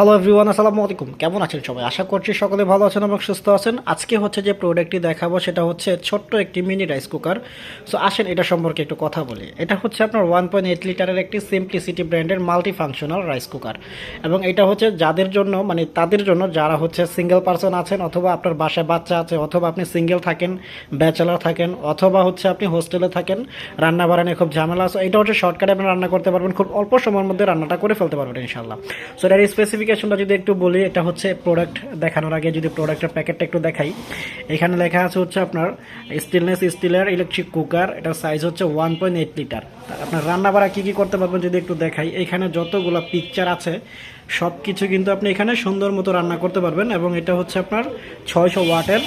Hello everyone আসসালামু আলাইকুম। কেমন আছেন সবাই? আশা করছি সকলে ভালো আছেন এবং সুস্থ আছেন। আজকে হচ্ছে যে প্রোডাক্টটি দেখাবো, সেটা হচ্ছে ছোট্ট একটি মিনি রাইস কুকার সো আসেন এটা সম্পর্কে একটু কথা বলি। এটা হচ্ছে আপনার ওয়ান পয়েন্ট এইট লিটারের একটি সিম্পলিসিটি ব্র্যান্ডের মাল্টি ফাংশনাল রাইস কুকার এবং এটা হচ্ছে যাদের জন্য মানে তাদের জন্য যারা হচ্ছে সিঙ্গেল পার্সন আছেন অথবা আপনার বাসায় বাচ্চা আছে, অথবা আপনি সিঙ্গেল থাকেন ব্যাচেলার থাকেন, অথবা হচ্ছে আপনি হোস্টেলে থাকেন রান্না বাড়ানো খুব ঝামেলা আছে এটা হচ্ছে শর্টকাটে আপনি রান্না করতে পারবেন, খুব অল্প সময়ের মধ্যে রান্নাটা করে ফেলতে পারবেন ইনশাল্লাহ সো এটার স্পেসিফিকেশনটা যদি একটু বলি, এটা হচ্ছে প্রোডাক্ট দেখানোর আগে যদি প্রোডাক্টের প্যাকেটটা একটু দেখাই। এখানে লেখা আছে হচ্ছে আপনার স্টেনলেস স্টিলের ইলেকট্রিক কুকার এটার সাইজ হচ্ছে ওয়ান পয়েন্ট এইট লিটার আপনার রান্নাবাড়া কী কী করতে পারবেন যদি একটু দেখাই। এখানে যতগুলো পিকচার আছে সব কিছু কিন্তু আপনি এখানে সুন্দর মতো রান্না করতে পারবেন এবং এটা হচ্ছে আপনার ছয়শো ওয়াটের।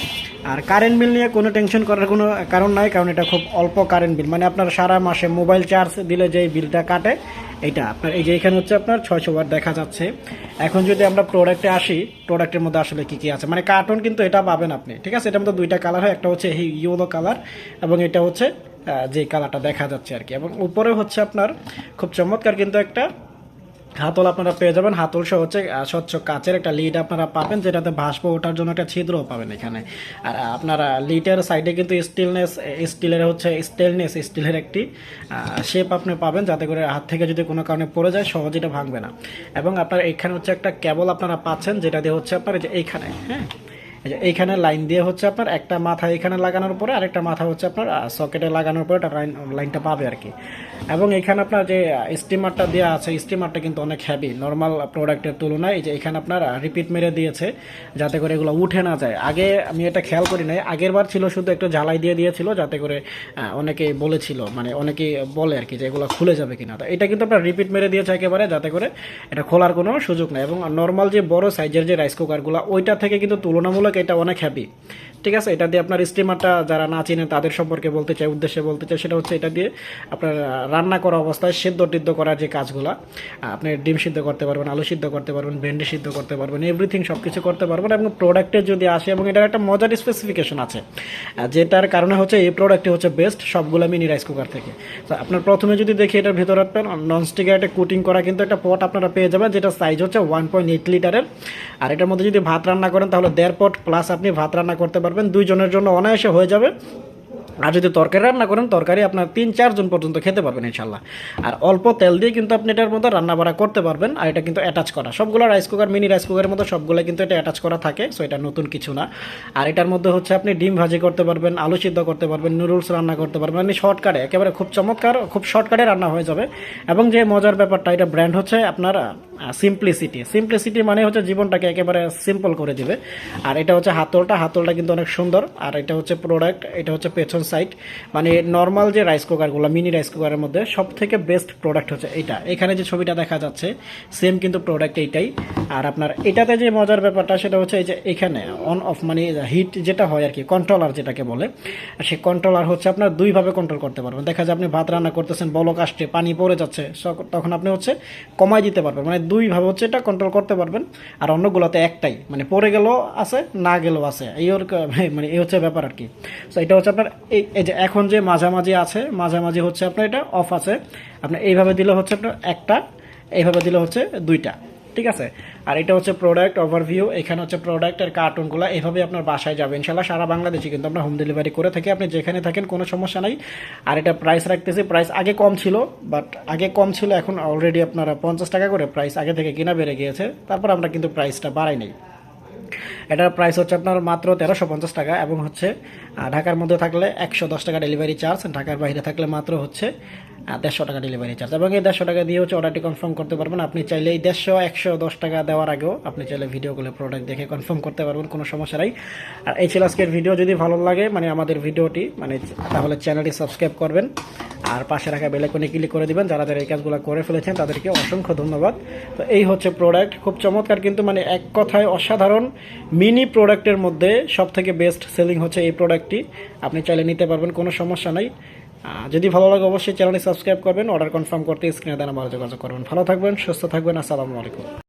আর কারেন্ট বিল নিয়ে কোনো টেনশন করার কোনো কারণ নাই, কারণ এটা খুব অল্প কারেন্ট বিল মানে আপনার সারা মাসে মোবাইল চার্জ দিলে যে বিলটা কাটে এইটা আপনার এই যে এখানে হচ্ছে আপনার ছয়শো ওয়াট দেখা যাচ্ছে। এখন যদি আমরা প্রোডাক্টে আসি প্রোডাক্টের মধ্যে আসলে কি কি আছে? মানে কার্টুন কিন্তু এটা পাবেন আপনি, ঠিক আছে? এটার মধ্যে দুইটা কালার হয়, একটা হচ্ছে এই ইয়েলো কালার এবং এটা হচ্ছে যে কালারটা দেখা যাচ্ছে আর কি। এবং উপরে হচ্ছে আপনার, খুব চমৎকার কিন্তু একটা হাতল আপনারা পেয়ে যাবেন। হাতল সহ হচ্ছে স্বচ্ছ কাচের একটা লিড আপনারা পাবেন, যেটাতে ভাসবো ওঠার জন্য একটা ছিদ্রও পাবেন এখানে। আর আপনারা লিডের সাইডে কিন্তু স্টিলনেস স্টিলের হচ্ছে স্টেলনেস স্টিলের একটি শেপ আপনি পাবেন, যাতে করে হাত থেকে যদি কোনো কারণে পড়ে যায়, সহজে এটা ভাঙবে না। এবং আপনার এখানে হচ্ছে একটা কেবল আপনারা পাচ্ছেন, যেটা দিয়ে হচ্ছে আপনার এইখানে হ্যাঁ? এইখানে লাইন দিয়ে হচ্ছে আপনার একটা মাথা এখানে লাগানোর পরে আরেকটা মাথা হচ্ছে আপনার সকেটে লাগানোর পরে লাইন, লাইনটা পাবে আর কি। এবং এখানে আপনার যে স্টিমারটা দেওয়া আছে স্টিমারটা কিন্তু অনেক হ্যাভি নর্মাল প্রোডাক্টের তুলনায়। যে এখানে আপনার রিপিট মেরে দিয়েছে, যাতে করে এগুলো উঠে না যায়। আগে আমি এটা খেয়াল করি নাই, আগের বার ছিল শুধু একটু ঝালাই দিয়ে দিয়েছিল, যাতে করে অনেকে বলেছিল মানে অনেকে বলে আর কি যে এগুলো খুলে যাবে কিনা। তো এটা কিন্তু আপনার রিপিট মেরে দিয়েছে একেবারে, যাতে করে এটা খোলার কোনো সুযোগ নেই। এবং নর্মাল যে বড় সাইজের যে রাইস কুকারগুলো ওইটা থেকে কিন্তু তুলনামূলক এটা অনেক হ্যাপি ঠিক আছে, এটা দিয়ে আপনার স্টিমারটা যারা না চিনেন, তাদের সম্পর্কে বলতে চাই, উদ্দেশ্যে বলতে চাই, সেটা হচ্ছে এটা দিয়ে আপনার রান্না করা অবস্থায় সেদ্ধ টিদ্ধ করার যে কাজগুলো আপনি ডিম সিদ্ধ করতে পারবেন, আলু সিদ্ধ করতে পারবেন, ভেন্ডি সিদ্ধ করতে পারবেন এভরিথিং সব কিছু করতে পারবেন এবং প্রোডাক্টে যদি আসে, এবং এটার একটা মজার স্পেসিফিকেশন আছে যেটার কারণে হচ্ছে এই প্রোডাক্টটি হচ্ছে বেস্ট সবগুলো মিনি রাইস কুকার থেকে। তো আপনার প্রথমে যদি দেখি এটার ভেতরে আপনার ননস্টিকের একটা কুটিং করা কিন্তু একটা পট আপনারা পেয়ে যাবেন, যেটা সাইজ হচ্ছে ওয়ান পয়েন্ট এইট লিটারের আর এটার মধ্যে যদি ভাত রান্না করেন, তাহলে দেড় পট প্লাস আপনি ভাত রান্না করতে পারবেন দুইজনের জন্য অনায়াসে হয়ে যাবে। আর যদি তরকারি রান্না করেন, তরকারি আপনার তিন চারজন পর্যন্ত খেতে পারবেন ইনশাল্লাহ আর অল্প তেল দিয়ে কিন্তু আপনি এটার মধ্যে রান্না বাড়া করতে পারবেন, আর এটা কিন্তু অ্যাটাচ করা। সবগুলো রাইস কুকার মিনি রাইস কুকারের মধ্যে সবগুলো কিন্তু এটা অ্যাটাচ করা থাকে সো এটা নতুন কিছু না। আর এটার মধ্যে হচ্ছে আপনি ডিম ভাজি করতে পারবেন, আলু সিদ্ধ করতে পারবেন নুডলস রান্না করতে পারবেন মানে শর্টকাটে একেবারে খুব চমৎকার, খুব শর্টকাটে রান্না হয়ে যাবে। এবং যে মজার ব্যাপারটা, এটা ব্র্যান্ড হচ্ছে আপনার সিম্পলিসিটি সিম্পলিসিটি মানে হচ্ছে জীবনটাকে একেবারে সিম্পল করে দিবে। আর এটা হচ্ছে হাতলটা হাতলটা কিন্তু অনেক সুন্দর। আর এটা হচ্ছে প্রোডাক্ট এটা হচ্ছে পেছন সাইড মানে নর্মাল যে রাইস কুকারগুলো মিনি রাইস কুকারের মধ্যে সব থেকে বেস্ট প্রোডাক্ট হচ্ছে এটা এখানে যে ছবিটা দেখা যাচ্ছে সেম কিন্তু প্রোডাক্ট এইটাই। আর আপনার এটাতে যে মজার ব্যাপারটা, সেটা হচ্ছে এই যে এখানে অন অফ মানে হিট যেটা হয় আর কি কন্ট্রোলার যেটাকে বলে সেই কন্ট্রোলার হচ্ছে আপনার দুইভাবে কন্ট্রোল করতে পারবেন। দেখা যায় আপনি ভাত রান্না করতেছেন, বলক আসছে, পানি পড়ে যাচ্ছে তখন আপনি হচ্ছে কমাই দিতে পারবেন। মানে দুইভাবে হচ্ছে এটা কন্ট্রোল করতে পারবেন। আর অন্যগুলোতে একটাই মানে পড়ে গেলেও আছে, না গেলেও আছে। এই ওর মানে এই হচ্ছে ব্যাপার আর কি তো এটা হচ্ছে আপনার এই যে এখন যে মাঝামাঝি আছে, মাঝামাঝি হচ্ছে আপনার এটা অফ আছে। আপনার এইভাবে দিলে হচ্ছে আপনার একটা, এইভাবে দিলে হচ্ছে দুইটা, ঠিক আছে? আর এটা হচ্ছে প্রোডাক্ট ওভারভিউ এখানে হচ্ছে প্রোডাক্টের কার্টুনগুলো এভাবে আপনার বাসায় যাবে। ইনশাল্লাহ সারা বাংলাদেশে কিন্তু আমরা হোম ডেলিভারি করে থাকি। আপনি যেখানে থাকেন কোনো সমস্যা নাই। আর এটা প্রাইস রাখতেছি প্রাইস আগে কম ছিল বাট আগে কম ছিল, এখন অলরেডি আপনারা পঞ্চাশ টাকা করে প্রাইস আগে থেকে কিনা বেড়ে গিয়েছে। তারপর আমরা কিন্তু প্রাইসটা বাড়াই নাই। এটার প্রাইস হচ্ছে আপনার মাত্র তেরোশো পঞ্চাশ টাকা এবং হচ্ছে ঢাকার মধ্যে থাকলে একশো দশ টাকা ডেলিভারি চার্জ ঢাকার বাইরে থাকলে মাত্র হচ্ছে দেড়শো টাকা ডেলিভারি চার্জ এবং এই দেড়শো টাকা দিয়ে হচ্ছে অর্ডারটি কনফার্ম করতে পারবেন। আপনি চাইলে এই দেড়শো, একশো দশ টাকা দেওয়ার আগেও আপনি চাইলে ভিডিওগুলো প্রোডাক্ট দেখে কনফার্ম করতে পারবেন, কোনো সমস্যা নাই। আর এই ছিল আজকের ভিডিও যদি ভালো লাগে মানে আমাদের ভিডিওটি মানে তাহলে চ্যানেলটি সাবস্ক্রাইব করবেন। আর পাশে রাখা বেলাইকনে ক্লিক করে দিবেন। যারা যারা এই কাজগুলো করে ফেলেছেন, তাদেরকে অসংখ্য ধন্যবাদ। তো এই হচ্ছে প্রোডাক্ট খুব চমৎকার কিন্তু মানে এক কথায় অসাধারণ মিনি প্রোডাক্টের মধ্যে সব থেকে বেস্ট সেলিং হচ্ছে এই প্রোডাক্টটি আপনি চাইলে নিতে পারবেন, কোনো সমস্যা নাই। যদি ভালো লাগে অবশ্যই চ্যানেলটি সাবস্ক্রাইব করবেন অর্ডার কনফার্ম করতে স্ক্রিনে দেন আমার যোগাযোগ করবেন। ভালো থাকবেন, সুস্থ থাকবেন, আসসালামু আলাইকুম।